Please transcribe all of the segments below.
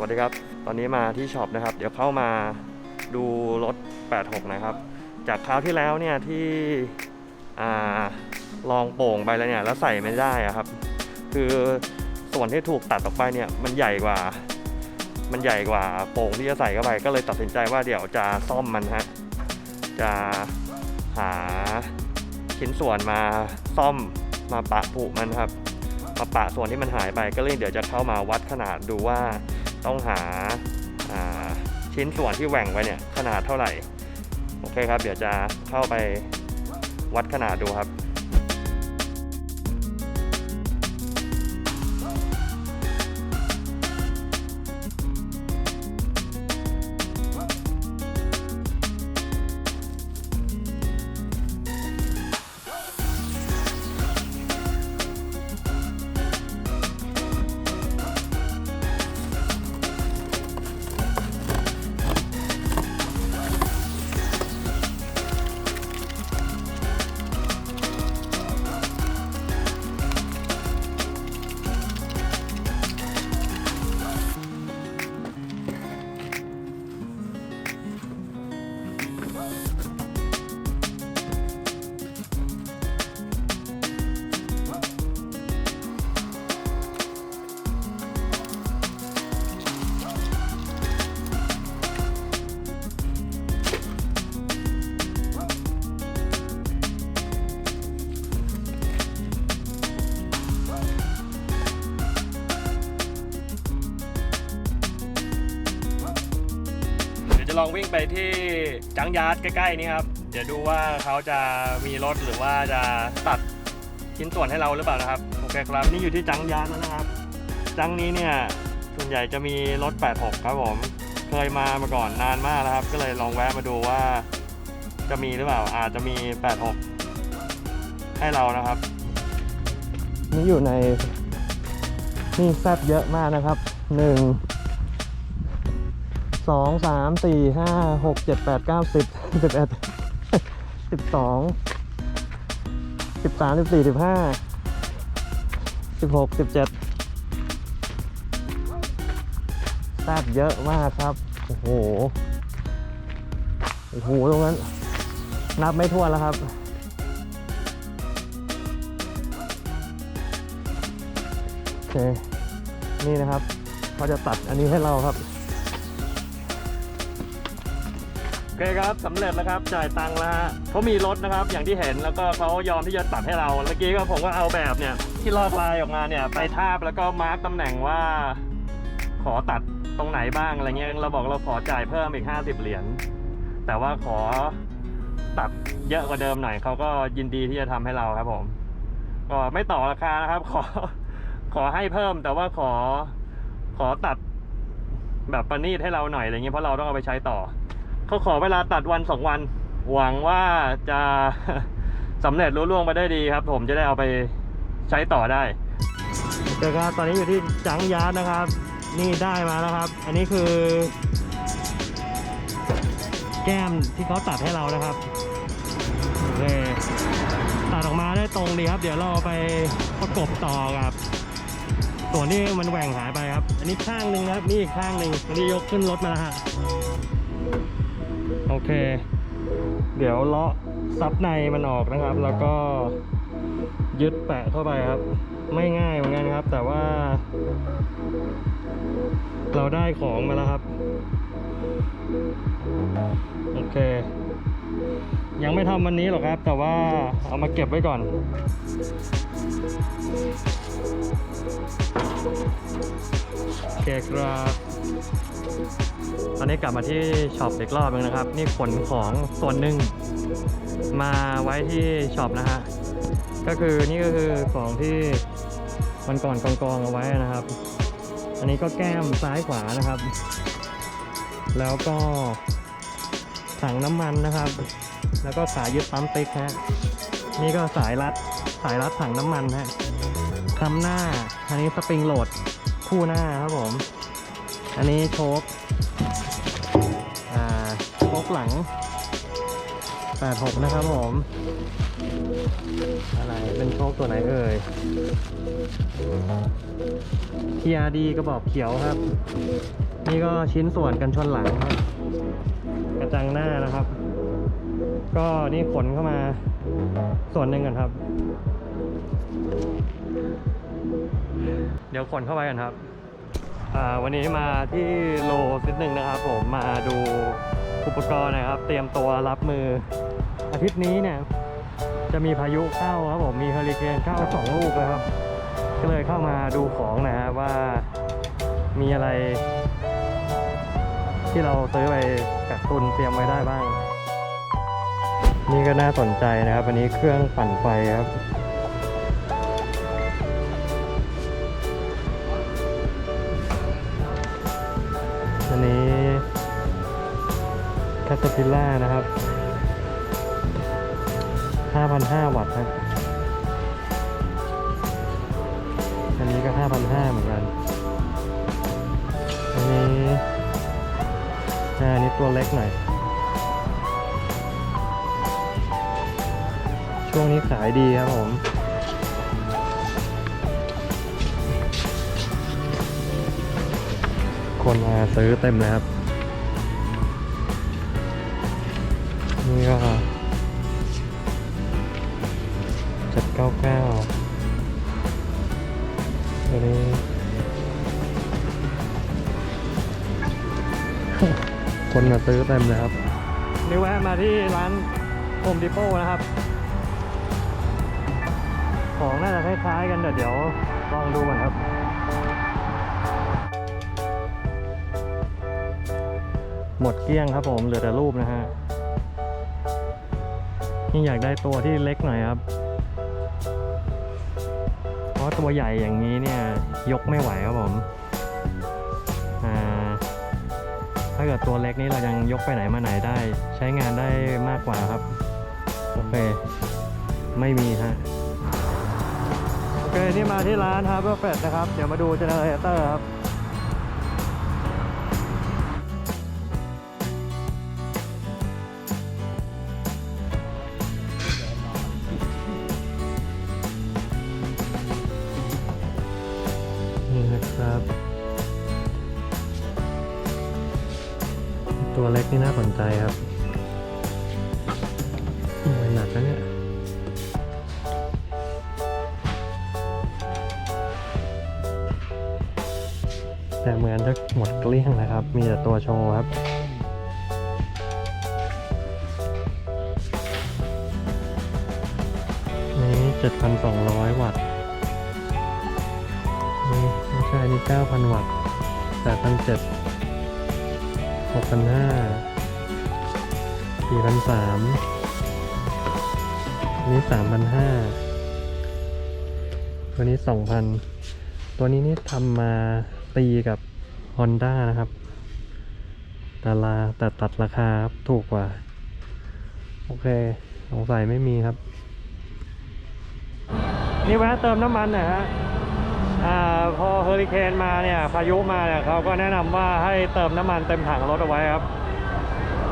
วัสดีครับ ตอนนี้มาที่ช็อปนะครับ เดี๋ยวเข้ามาดูรถ 86 นะครับ จากคราวที่แล้วเนี่ยที่อ่าลองโป่งไปแล้วเนี่ยแล้วใส่ไม่ได้อะครับ คือส่วนที่ถูกตัดออกไปเนี่ยมันใหญ่กว่า มันใหญ่กว่าโป่งที่จะใส่เข้าไป ก็เลยตัดสินใจว่าเดี๋ยวจะซ่อมมันฮะ จะหาชิ้นส่วนมาซ่อมมาปะผุมันครับมาปะส่วนที่มันหายไปก็เลยเดี๋ยวจะเข้ามาวัดขนาดดูว่า ต้องหาาชิ้นส่วนที่แหว่งไว้เนี่ยขนาดเท่าไหร่ โอเคครับ เดี๋ยวจะเข้าไปวัดขนาดดูครับ วิ่งไปที่จังยาร์ดใกล้ๆนี้ครับ เดี๋ยวดูว่าเขาจะมีรถหรือว่าจะตัดชิ้นส่วนให้เราหรือเปล่านะครับ โอเคครับ นี่อยู่ที่จังยาร์ดแล้วนะครับ จังนี้เนี่ยส่วนใหญ่จะมีรถ 86 ครับผม เคยมามาก่อนนานมากแล้วครับ ก็เลยลองแวะมาดูว่าจะมีหรือเปล่า อาจจะมี 86 ให้เรานะครับ นี่อยู่ในนี่แซบเยอะมากนะครับหนึ่ง สองสามสี่ห้าหกเจ็ดแปดเก้าสิบสิบเอ็ดสิบสองสิบสามสิบสี่สิบห้าสิบหกสิบเจ็ดแซบเยอะมากครับ โอ้โห โอ้โห ตรงนั้น นับไม่ถ้วแล้วครับโอเค นี่นะครับ เขาจะตัดอันนี้ให้เราครับ เคครับสำเร็จแล้วครับจ่ายตังค์แล้วฮะเขามีรถนะครับอย่างที่เห็นแล้วก็เขายอมที่จะตัดให้เราเมื่อกี้ก็ผมก็เอาแบบเนี่ยที่ลอกลายออกมาเนี่ยไปทาบแล้วก็มาร์กตำแหน่งว่า ขอตัดตรงไหนบ้างอะไรเงี้ยเราบอกเราขอจ่ายเพิ่มอีก 50 เหรียญแต่ว่าขอตัดเยอะกว่าเดิมหน่อยเขาก็ยินดีที่จะทำให้เราครับผม ก็ไม่ต่อราคานะครับ ขอขอให้เพิ่มแต่ว่าขอขอตัดแบบประณีตให้เราหน่อยอะไรเงี้ยเพราะเราต้องเอาไปใช้ต่อ เขาขอเวลาตัดวันสองวัน หวังว่าจะสำเร็จรุ่ล่วงไปได้ดีครับ ผมจะได้เอาไปใช้ต่อได้เจอครับตอนนี้อยู่ที่จังยาร์นะครับ นี่ได้มาแล้วครับ อันนี้คือ แก้มที่เขาตัดให้เรานะครับโอเคตัดออกมาได้ตรงดีครับ เดี๋ยวเราไปประกบต่อกับส่วนที่มันแหว่งหายไปครับ อันนี้ข้างหนึ่งครับ นี่อีกข้างหนึ่งอันนี้ยกขึ้นรถมาแล้วฮะ โอเค เดี๋ยวเลาะซับในมันออกนะครับ แล้วก็ยึดแปะเข้าไปครับ ไม่ง่ายเหมือนกันครับ แต่ว่า เราได้ของมาแล้วครับ โอเค ยังไม่ทำวันนี้หรอกครับ แต่ว่าเอามาเก็บไว้ก่อน โอเคครับตอนนี้กลับมาที่ช็อปอีกรอบนึงนะครับ นี่ขนของส่วนหนึ่งมาไว้ที่ช็อปนะฮะก็คือนี่ก็คือของที่มันก่อนกองกองเอาไว้นะครับ อันนี้ก็แก้มซ้ายขวานะครับ แล้วก็ถังน้ำมันนะครับ แล้วก็สายยึดปั๊มติ๊กฮะนี่ก็สายรัดสายรัดถังน้ำมันฮะ คำหน้า อันนี้สปริงโหลดคู่หน้าครับผม อันนี้โชคโชคหลัง 86 นะครับผม อะไร เป็นโชคตัวไหนเอ่ย TRD กระบอกเขียวครับ นี่ก็ชิ้นส่วนกันชนหลังครับ กระจังหน้านะครับ ก็นี่ขนเข้ามาส่วนหนึ่งกันครับ เดี๋ยวขนเข้าไปกันครับอ่าวันนี้มาที่โลนิดหนึ่งนะครับผมมาดูอุปกรณ์นะครับ เตรียมตัวรับมือ อาทิตย์นี้เนี่ย จะมีพายุเข้าครับผมมีเฮอริเคนเข้าสองลูกเลยครับ ก็เลยเข้ามาดูของนะฮะว่ามีอะไร ที่เราซื้อไปกักตุนเตรียมไว้ได้บ้าง นี่ก็น่าสนใจนะครับ อันนี้เครื่องปั่นไฟครับ แคต e r p i l l a นะครับ 5,500 วัตต์ครับ อันนี้ก็ 5,500 เหมือนกัน อันนี้อันนี้ตัวเล็กหน่อย ช่วงนี้ขายดีครับผมคนมาซื้อเต็มเลยครับ นี่ก็เจ็ดเก้าเก้าตัวนี้คนมาซื้อเต็มเลยครับ นี่แวะมาที่ร้านโฮมดิโป้นะครับ ของน่าจะคล้ายๆกันเดี๋ยวเดี๋ยวลองดูก่อนครับหมดเกลี้ยงครับผมเหลือแต่รูปนะฮะ นี่อยากได้ตัวที่เล็กหน่อยครับ เพราะตัวใหญ่อย่างนี้เนี่ยยกไม่ไหวครับผมอ่าถ้าเกิดตัวเล็กนี้เรายังยกไปไหนมาไหนได้ ใช้งานได้มากกว่าครับ โอเค ไม่มีฮะ โอเค นี่มาที่ร้านฮาร์เบอร์เฟสนะครับ เดี๋ยวมาดูเจเนอเรเตอร์ครับ ตัวเล็กนี่น่าสนใจครับโอ้ยหนักนะเนี่ยแต่เหมือนจะหมดเกลี้ยงนะครับ มีแต่ตัวโชว์ครับนี่7,200 วัตต์นี่ไม่ใช่นี่9,000 วัตต์8,700 6,500 4,300นี่3,500ตัวนี้2,000ตัวนี้นี่ทำมาตีกับ Honda นะครับแต่ลาแต่ตัดราคาครับถูกกว่า โอเค สงสัยไม่มีครับ นี่แวะเติมน้ำมันนะฮะอ่า ริเคนมาเนี่ยพายุมาเนี่ยเขาก็แนะนำว่าให้เติมน้ำมันเต็มถังรถเอาไว้ครับ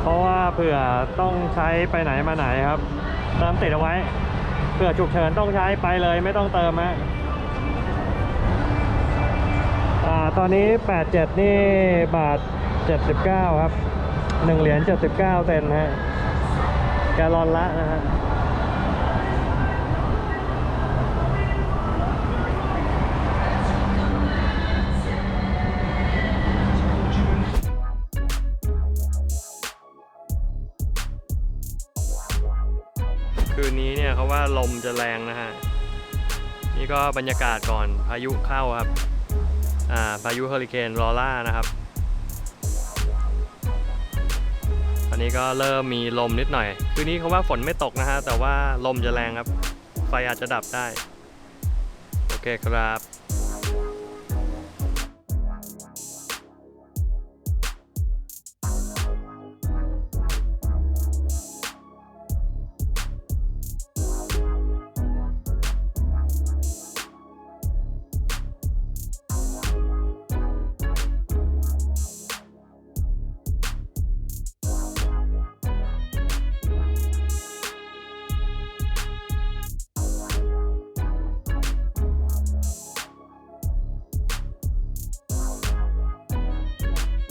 เพราะว่าเผื่อต้องใช้ไปไหนมาไหนครับ เติมติดเอาไว้ เผื่อฉุกเฉินต้องใช้ไปเลยไม่ต้องเติมฮะอ่าตอนนี้ 87 นี่บาท 79 ครับ 1 เหรียญ79 เซนฮะแกลลอนละนะฮะ คืนนี้เนี่ยเขาว่าลมจะแรงนะฮะ นี่ก็บรรยากาศก่อนพายุเข้าครับ อ่า พายุเฮอริเคนลอร่านะครับ อันนี้ก็เริ่มมีลมนิดหน่อย คืนนี้เขาว่าฝนไม่ตกนะฮะ แต่ว่าลมจะแรงครับ ไฟอาจจะดับได้ โอเคครับ